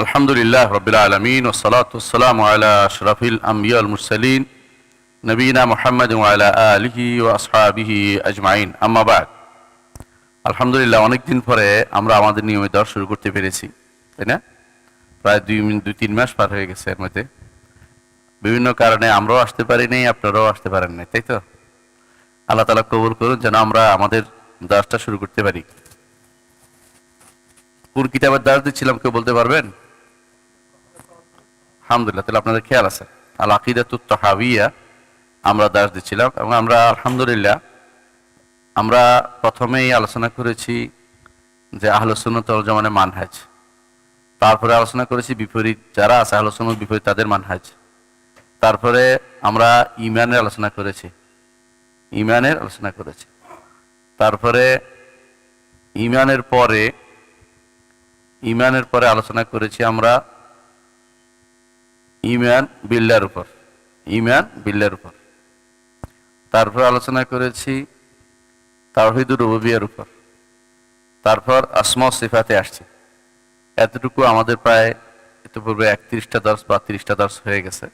আলহামদুলিল্লাহ রবিল আলমিন ওসলাতাম আলা শরফিল আম্বিয়াল মুরসালিন, নবীনা মোহাম্মদ আলহি ও আসহাবিহি আজমাইন। আম্মাবাদ আলহামদুলিল্লাহ, অনেকদিন পরে আমরা আমাদের নিয়মিত দেওয়া শুরু করতে পেরেছি, তাই না? প্রায় দুই দুই তিন মাস পার হয়ে গেছে এর মধ্যে। বিভিন্ন কারণে আমরাও আসতে পারি আপনারাও আসতে পারেন নাই, তাই তো? আল্লাহ তালা কবুল করুন, যেন আমরা আমাদের দাসটা শুরু করতে পারি। কোন কিতাবের দাস দিচ্ছিলাম কেউ বলতে পারবেন? আলহামদুলিল্লাহ, তাহলে আপনাদের খেয়াল আছে। আল আকিদাতুত তহাবিয়া, আমরা দাস দিচ্ছিলাম এবং আমরা আলহামদুলিল্লাহ, আমরা প্রথমেই আলোচনা করেছি যে আহলসুন্নত জমানে মানহাজ। তারপরে আলোচনা করেছি বিপরীত, যারা আছে আহলসুন্নত বিপরীত, তাদের মানহাজ। তারপরে আমরা ইমানের আলোচনা করেছি। ইমানের আলোচনা করেছি। তারপরে ইমানের পরে ইমানের পরে আলোচনা করেছি আমরা ইমান বিল্লার উপর, ইমান বিল্লার উপর। তারপর আলোচনা করেছি তাওহিদুর রুবিয়ার উপর। তারপর আসমা সিফাতে আসছি। এতটুকু আমাদের প্রায় ইতিপূর্বে একত্রিশটা দর্শ বা তিরিশটা দর্শ হয়ে গেছে।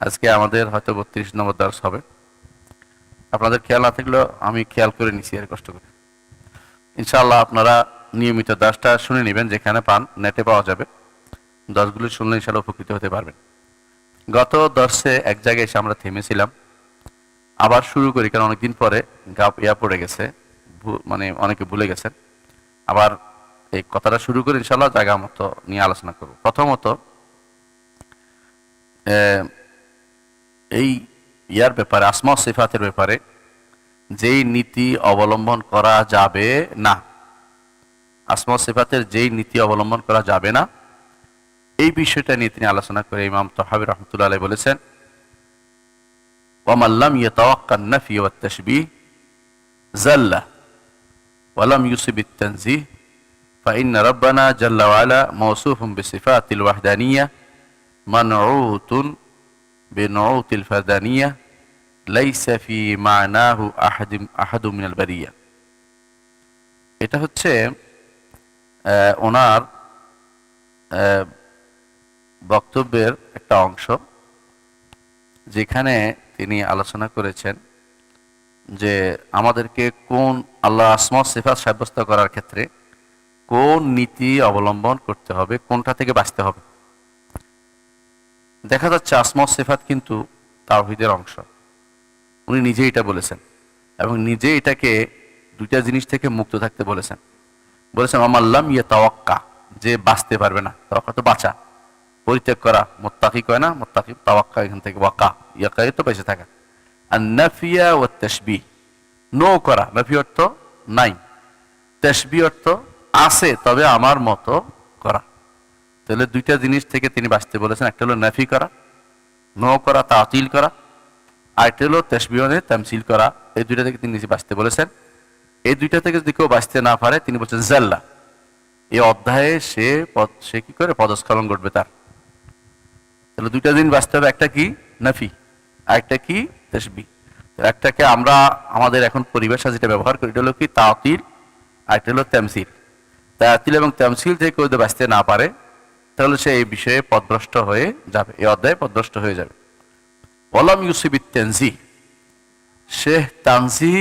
আজকে আমাদের হয়তো বত্রিশ নম্বর দর্শ হবে। আপনাদের খেয়াল না থাকলেও আমি খেয়াল করে নিছি আর কষ্ট করে। ইনশাআল্লাহ আপনারা নিয়মিত দাসটা শুনে নেবেন, যেখানে পান, নেটে পাওয়া যাবে। দশগুলো শুনলে ইনশাআল্লাহ উপকৃত হতে পারবেন। গত দর্শে এক জায়গায় এসে আমরা থেমেছিলাম। আবার শুরু করি, কারণ অনেকদিন পরে গা ইয়া পড়ে গেছে মানে অনেকে ভুলে গেছেন। আবার এই কথাটা শুরু করে ইনশাআল্লাহ জায়গা মতো নিয়ে আলোচনা করব। প্রথমত এই ইয়ার ব্যাপারে, আসমা সিফাতের ব্যাপারে যেই নীতি অবলম্বন করা যাবে না, আসমা সিফাতের যেই নীতি অবলম্বন করা যাবে না এই বিষয়টা নিয়ে তিনি আলোচনা করে ইমাম তহাবি রহমতুল্লাহ আলাই বলেছেন ومن لم يتوقع النفي والتشبيه زل ولم يصب التنزيه فإن ربنا جل وعلا موصوف بصفات الوحدانية منعوت بنعوت الفردانية ليس في معناه أحد أحد من البرية এটা হচ্ছে আহ, ওনার আহ, বক্তব্যের একটা অংশ, যেখানে তিনি আলোচনা করেছেন যে আমাদেরকে কোন আল্লাহ আসমা সিফাত সাব্যস্ত করার ক্ষেত্রে কোন নীতি অবলম্বন করতে হবে, কোনটা থেকে বাঁচতে হবে। দেখা যাচ্ছে আসমা সিফাত কিন্তু তাওহিদের অংশ। উনি নিজে এটা বলেছেন এবং নিজে এটাকে দুইটা জিনিস থেকে মুক্ত থাকতে বলেছেন। বলেছেন আমাল্লাম ইয়ে তাওয়াক্কা যে বাঁচতে পারবে না তাওয়াক্কা তো বাঁচা। পরিত্যাগ করা মোত্তাকি কয় না মোত্তাকি তাওয়াক্কা এখান থেকে ওয়াকা, ইয়াকাই তো বেঁচে থাকা। আর নাফিয়া ও তসবি নো করা, নাফি অর্থ নাই। তসবি অর্থ আছে, তবে আমার মতো করা। তাহলে দুইটা জিনিস থেকে তিনি বাঁচতে বলেছেন, একটা হলো নাফি করা নো করা, তাতিল করা, আর একটা হলো তসবিহনে তামসিল করা। এই দুইটা থেকে তিনি নিজে বাঁচতে বলেছেন। এই দুইটা থেকে যদি কেউ বাঁচতে না পারে, তিনি বলছেন জাল্লা। এই অধ্যায়ে সে পদ, সে কি করে? পদস্খলন ঘটবে তার। তাহলে দুইটা দিন বাঁচতে হবে, একটা কি? নাফি, আর একটা কি? তসবি। একটাকে আমরা আমাদের এখন পরিবেশে যেটা ব্যবহার করি, এটা হলো কি? তাতিল, আর একটা হলো তামসিল। তাতিল এবং তামসিল থেকে কেউ বাঁচতে না পারে, তাহলে সে এই বিষয়ে পদভ্রষ্ট হয়ে যাবে, এই অধ্যায়ে পদভ্রষ্ট হয়ে যাবে। ওলাম ইউসিবিত তেনজি সে তানজি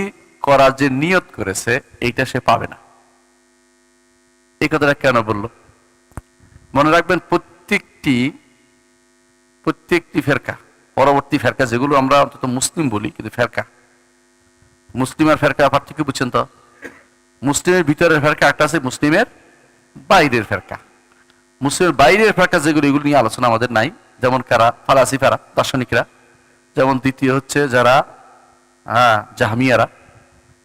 করার যে নিয়ত করেছে, এইটা সে পাবে না। এই কথাটা কেন বলল? মনে রাখবেন, প্রত্যেকটি প্রত্যেকটি ফেরকা, পরবর্তী ফেরকা যেগুলো আমরা অন্তত মুসলিম বলি, কিন্তু ফেরকা। মুসলিম আর ফেরকা পার্থক্য বুঝছেন তো? মুসলিমের ভিতরের ফেরকা একটা আছে, মুসলিমের বাইরের ফেরকা। মুসলিমের বাইরের ফেরকা যেগুলো, এগুলো নিয়ে আলোচনা আমাদের নাই। যেমন কারা? ফালাসিফারা, দার্শনিকরা। যেমন দ্বিতীয় হচ্ছে যারা হ্যাঁ জাহামিয়ারা।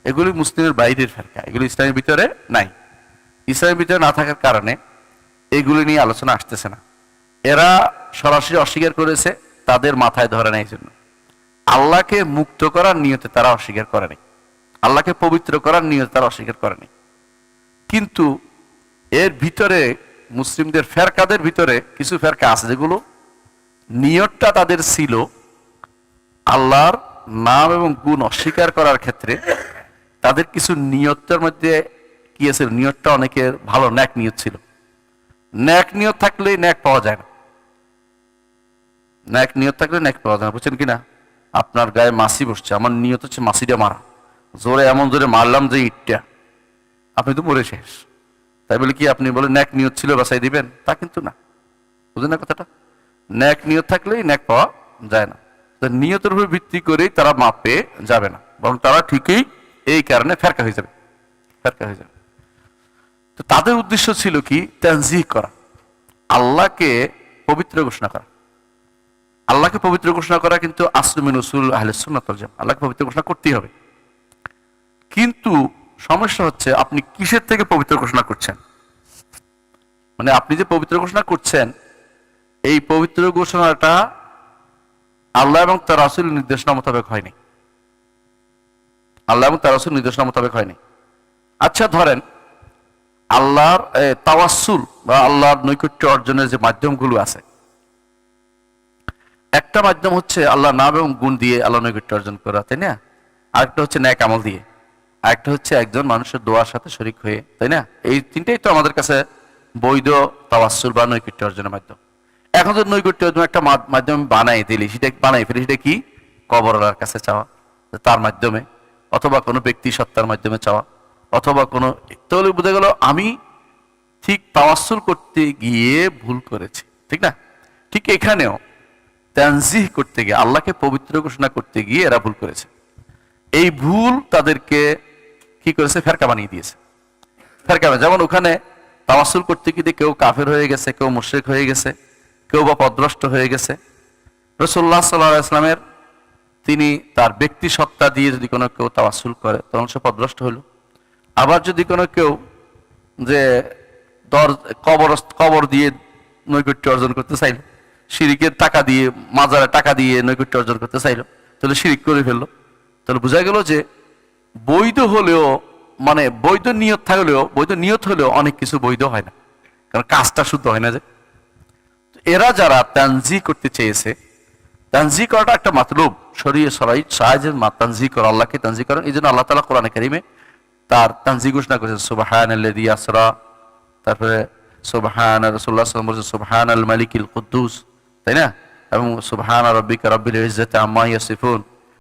এগুলি মুসলিমের বাইরের ফেরকা, এগুলি ইসলামের ভিতরে নাই। ইসলামের ভিতরে না থাকার কারণে এগুলি নিয়ে আলোচনা আসতেছে না। এরা সরাসরি অস্বীকার করেছে তাদের মাথায় ধরে নেই জন্য। আল্লাহকে মুক্ত করার নিয়তে তারা অস্বীকার করেনি আল্লাহকে পবিত্র করার নিয়তে তারা অস্বীকার করেনি কিন্তু এর ভিতরে, মুসলিমদের ফেরকাদের ভিতরে কিছু ফেরকা আছে যেগুলো নিয়তটা তাদের ছিল আল্লাহর নাম এবং গুণ অস্বীকার করার ক্ষেত্রে তাদের কিছু নিয়তের মধ্যে কি আছে? নিয়তটা অনেকের ভালো ন্যাক নিয়ত ছিল। ন্যাক নিয়ত থাকলে ন্যাক পাওয়া যায় না। ন্যাক নিয়ত থাকলে ন্যাক পাওয়া যায় না, বুঝছেন কি না? আপনার গায়ে মাসি বসছে, আমার নিয়ত হচ্ছে মাসিটা মারা। জোরে এমন জোরে মারলাম যে ইটটা। আপনি তো মরে শেষ। তাই বলে কি, আপনি বলে ন্যাক নিয়ত ছিল বাসাই দিবেন? তা কিন্তু না। বুঝলেন না কথাটা? ন্যাক নিয়ত থাকলেই ন্যাক পাওয়া যায় না। তো নিয়তের উপর ভিত্তি করেই তারা মাপে যাবে না। বরং তারা ঠিকই এই কারণে ফেরকা হয়ে যাবে। ফেরকা হয়ে যাবে। তো তাদের উদ্দেশ্য ছিল কি? তানজিহ করা। আল্লাহকে পবিত্র ঘোষণা করা। আল্লাহকে পবিত্র ঘোষণা করা কিন্তু আসলমিন উসুল আহলে সুন্নাতুল আল্লাহকে পবিত্র ঘোষণা করতেই হবে। কিন্তু সমস্যা হচ্ছে আপনি কিসের থেকে পবিত্র ঘোষণা করছেন? মানে আপনি যে পবিত্র ঘোষণা করছেন, এই পবিত্র ঘোষণাটা আল্লাহ এবং তার রাসুল নির্দেশনা মোতাবেক হয়নি। আল্লাহ এবং তার রাসুল নির্দেশনা মোতাবেক হয়নি। আচ্ছা ধরেন আল্লাহর তাওয়াসুল বা আল্লাহর নৈকট্য অর্জনের যে মাধ্যমগুলো আছে একটা মাধ্যম হচ্ছে আল্লাহ নাম এবং গুণ দিয়ে আল্লাহ নৈকট্য অর্জন করা, তাই না? আরেকটা হচ্ছে ন্যাক আমল দিয়ে। আরেকটা হচ্ছে একজন মানুষের দোয়ার সাথে শরিক হয়ে, তাই না? এই তিনটাই তো আমাদের কাছে বৈধ তাওয়াসুল বা নৈকট্য অর্জনের মাধ্যম। এখন তো নৈকট্য অর্জন একটা মাধ্যম বানাই দিলি, সেটা বানাই ফেলি, সেটা কি? কবরার কাছে চাওয়া, তার মাধ্যমে, অথবা কোনো ব্যক্তি সত্তার মাধ্যমে চাওয়া, অথবা কোনো, তাহলে বোঝা গেল আমি ঠিক তাওয়াসুল করতে গিয়ে ভুল করেছি, ঠিক না? ঠিক এখানেও তানজিহ করতে গিয়ে, আল্লাহকে পবিত্র ঘোষণা করতে গিয়ে এরা ভুল করেছে। এই ভুল তাদেরকে কি করেছে? ফেরকা বানিয়ে দিয়েছে। ফেরকা যেমন ওখানে তাওয়াসুল করতে গিয়ে কেউ কাফের হয়ে গেছে, কেউ মুশরিক হয়ে গেছে, কেউ বা পদ্রষ্ট হয়ে গেছে। রসুল্লাহ সাল্লাহ ইসলামের তিনি তার ব্যক্তি সত্তা দিয়ে যদি কোনো কেউ তাওয়াসুল করে, তখন সে পদ্রষ্ট হলো। আবার যদি কোনো কেউ যে দর কবর কবর দিয়ে নৈকট্য অর্জন করতে চাইলো শিরিকের টাকা দিয়ে, মাজারে টাকা দিয়ে নৈকট্য অর্জন করতে চাইলো। তাহলে শিরিক করে ফেলল। তাহলে বোঝা গেল যে বৈধ হলেও মানে বৈধ নিয়ত থাকলেও, বৈধ নিয়ত হলেও অনেক কিছু বৈধ হয় না। কারণ কাজটা শুদ্ধ হয় না যে। এরা যারা তানজি করতে চেয়েছে, তানজি করাটা একটা মাতলুব। সরিয়ে সরাই সাহায্যের মা তানজি করা, আল্লাহকে তানজি করেন এই জন্য আল্লাহ তালা কোরআনে কারিমে তার তানজি ঘোষণা করেছেন সুবাহান আসরা। তারপরে, সুবাহান রসুল্লাহ সুবাহান আল মালিকিল কুদ্দুস। তাই না এবং সুবাহান রব্বিকা রব্বিল ইজ্জাতে আম্মা ইয়াসিফুন